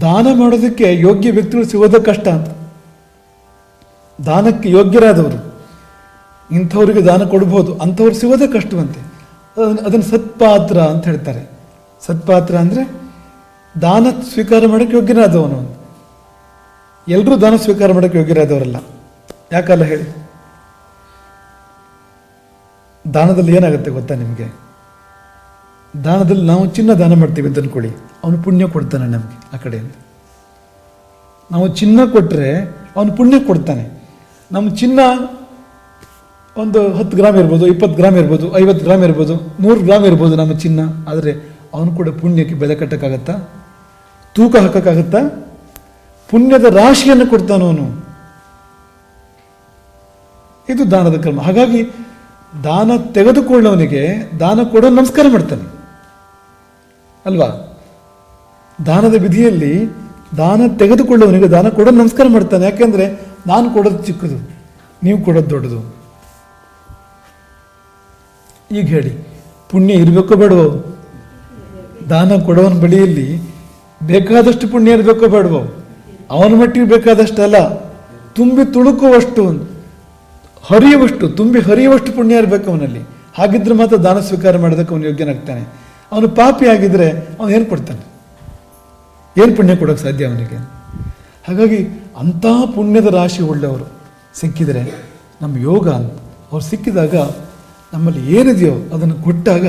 ದಾನ ಮಾಡೋದಕ್ಕೆ ಯೋಗ್ಯ ವ್ಯಕ್ತಿಗಳು ಸಿಗೋದು ಕಷ್ಟ ಅಂತ. ದಾನಕ್ಕೆ ಯೋಗ್ಯರಾದವರು, ಇಂಥವ್ರಿಗೆ ದಾನ ಕೊಡ್ಬೋದು, ಅಂಥವ್ರು ಸಿಗೋದೇ ಕಷ್ಟವಂತೆ. ಅದನ್ನು ಅದನ್ನು ಸತ್ಪಾತ್ರ ಅಂತ ಹೇಳ್ತಾರೆ. ಸತ್ಪಾತ್ರ ಅಂದರೆ ದಾನ ಸ್ವೀಕಾರ ಮಾಡೋಕ್ಕೆ ಯೋಗ್ಯನಾದವನು ಎಲ್ಲರೂ ದಾನ ಸ್ವೀಕಾರ ಮಾಡೋಕ್ಕೆ ಯೋಗ್ಯರಾದವರಲ್ಲ. ಯಾಕಲ್ಲ ಹೇಳಿ? ದಾನದಲ್ಲಿ ಏನಾಗುತ್ತೆ ಗೊತ್ತಾ ನಿಮಗೆ? ದಾನದಲ್ಲಿ ನಾವು ಚಿನ್ನ ದಾನ ಮಾಡ್ತೀವಿ ಅಂತ ಅನ್ಕೊಳ್ಳಿ. ಅವನು ಪುಣ್ಯ ಕೊಡ್ತಾನೆ ನಮಗೆ ಆ ಕಡೆಯಿಂದ. ನಾವು ಚಿನ್ನ ಕೊಟ್ಟರೆ ಅವನು ಪುಣ್ಯ ಕೊಡ್ತಾನೆ. ನಮ್ಮ ಚಿನ್ನ ಒಂದು ಹತ್ತು ಗ್ರಾಮ್ ಇರ್ಬೋದು, ಇಪ್ಪತ್ತು ಗ್ರಾಮ್ ಇರ್ಬೋದು, ಐವತ್ತು ಗ್ರಾಮ್ ಇರ್ಬೋದು, ನೂರು ಗ್ರಾಮ್ ಇರ್ಬೋದು ನಮ್ಮ ಚಿನ್ನ. ಆದರೆ ಅವನು ಕೂಡ ಪುಣ್ಯಕ್ಕೆ ಬೆಲೆ ಕಟ್ಟೋಕ್ಕಾಗತ್ತಾ? ತೂಕ ಹಾಕೋಕ್ಕಾಗತ್ತಾ? ಪುಣ್ಯದ ರಾಶಿಯನ್ನು ಕೊಡ್ತಾನು ಅವನು. ಇದು ದಾನದ ಕ್ರಮ. ಹಾಗಾಗಿ ದಾನ ತೆಗೆದುಕೊಳ್ಳೋನಿಗೆ ದಾನ ಕೊಡೋ ನಮಸ್ಕಾರ ಮಾಡ್ತಾನೆ. ಅಲ್ವಾ? ದಾನದ ವಿಧಿಯಲ್ಲಿ ದಾನ ತೆಗೆದುಕೊಳ್ಳುವವನಿಗೆ ದಾನ ಕೊಡೋದು ನಮಸ್ಕಾರ ಮಾಡ್ತಾನೆ. ಯಾಕೆಂದ್ರೆ ನಾನು ಕೊಡೋದು ಚಿಕ್ಕದು, ನೀವು ಕೊಡೋದು ದೊಡ್ಡದು. ಈಗ ಹೇಳಿ, ಪುಣ್ಯ ಇರಬೇಕೋ ಬೇಡವೋ? ದಾನ ಕೊಡೋವನ ಬಳಿಯಲ್ಲಿ ಬೇಕಾದಷ್ಟು ಪುಣ್ಯ ಇರಬೇಕೋ ಬೇಡವೋ? ಅವನ ಮಟ್ಟಿಗೆ ಬೇಕಾದಷ್ಟಲ್ಲ ತುಂಬಿ ತುಳುಕುವಷ್ಟು, ಹರಿಯುವಷ್ಟು, ತುಂಬಿ ಹರಿಯುವಷ್ಟು ಪುಣ್ಯ ಇರಬೇಕು ಅವನಲ್ಲಿ. ಹಾಗಿದ್ರೆ ಮಾತ್ರ ದಾನ ಸ್ವೀಕಾರ ಮಾಡೋದಕ್ಕೆ ಅವನು ಯೋಗ್ಯನಾಗ್ತಾನೆ. ಅವನು ಪಾಪಿ ಆಗಿದ್ರೆ ಅವನು ಏನು ಕೊಡ್ತಾನೆ? ಏನು ಪುಣ್ಯ ಕೊಡೋಕ್ಕೆ ಸಾಧ್ಯ ಅವನಿಗೆ? ಹಾಗಾಗಿ ಅಂಥ ಪುಣ್ಯದ ರಾಶಿ ಒಳ್ಳೆಯವರು ಸಿಕ್ಕಿದರೆ ನಮ್ಮ ಯೋಗ ಅಂತ ಅವ್ರು ಸಿಕ್ಕಿದಾಗ ನಮ್ಮಲ್ಲಿ ಏನಿದೆಯೋ ಅದನ್ನು ಕೊಟ್ಟಾಗ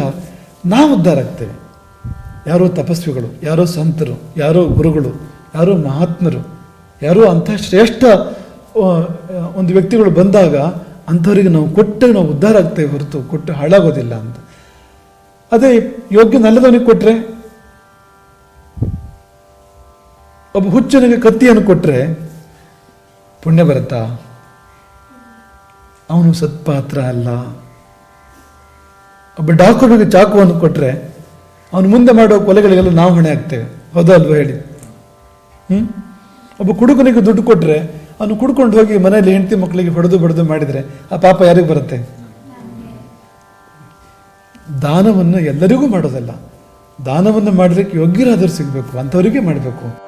ನಾವು ಉದ್ಧಾರ ಆಗ್ತೇವೆ. ಯಾರೋ ತಪಸ್ವಿಗಳು, ಯಾರೋ ಸಂತರು, ಯಾರೋ ಗುರುಗಳು, ಯಾರೋ ಮಹಾತ್ಮರು, ಯಾರೋ ಅಂಥ ಶ್ರೇಷ್ಠ ಒಂದು ವ್ಯಕ್ತಿಗಳು ಬಂದಾಗ ಅಂಥವರಿಗೆ ನಾವು ಕೊಟ್ಟಾಗ ನಾವು ಉದ್ಧಾರ ಆಗ್ತೇವೆ ಹೊರತು, ಕೊಟ್ಟು ಹಾಳಾಗೋದಿಲ್ಲ ಅಂತ. ಅದೇ ಯೋಗ್ಯ ನಲ್ಲದವನಿಗೆ ಕೊಟ್ಟರೆ ಒಬ್ಬ ಹುಚ್ಚನಿಗೆ ಕತ್ತಿಯನ್ನು ಕೊಟ್ಟರೆ ಪುಣ್ಯ ಬರುತ್ತಾ? ಅವನು ಸತ್ಪಾತ್ರ ಅಲ್ಲ. ಒಬ್ಬ ಡಾಕ್ಟರ್ಗೆ ಚಾಕುವನ್ನು ಕೊಟ್ಟರೆ ಅವನು ಮುಂದೆ ಮಾಡೋ ಕೊಲೆಗಳಿಗೆಲ್ಲ ನಾವು ಹೊಣೆ ಆಗ್ತೇವೆ. ಹೌದಾ ಅಲ್ವಾ ಹೇಳಿ? ಹ್ಞೂ ಒಬ್ಬ ಕುಡುಕನಿಗೆ ದುಡ್ಡು ಕೊಟ್ಟರೆ ಅವನು ಕುಡ್ಕೊಂಡು ಹೋಗಿ ಮನೆಯಲ್ಲಿ ಹೆಂಡತಿ ಮಕ್ಕಳಿಗೆ ಹೊಡೆದು ಬಡಿದು ಮಾಡಿದರೆ ಆ ಪಾಪ ಯಾರಿಗೆ ಬರುತ್ತೆ? ದಾನವನ್ನು ಎಲ್ಲರಿಗೂ ಮಾಡೋದಲ್ಲ. ದಾನವನ್ನು ಮಾಡಲಿಕ್ಕೆ ಯೋಗ್ಯರಾದರೂ ಸಿಗಬೇಕು ಅಂಥವರಿಗೆ ಮಾಡಬೇಕು.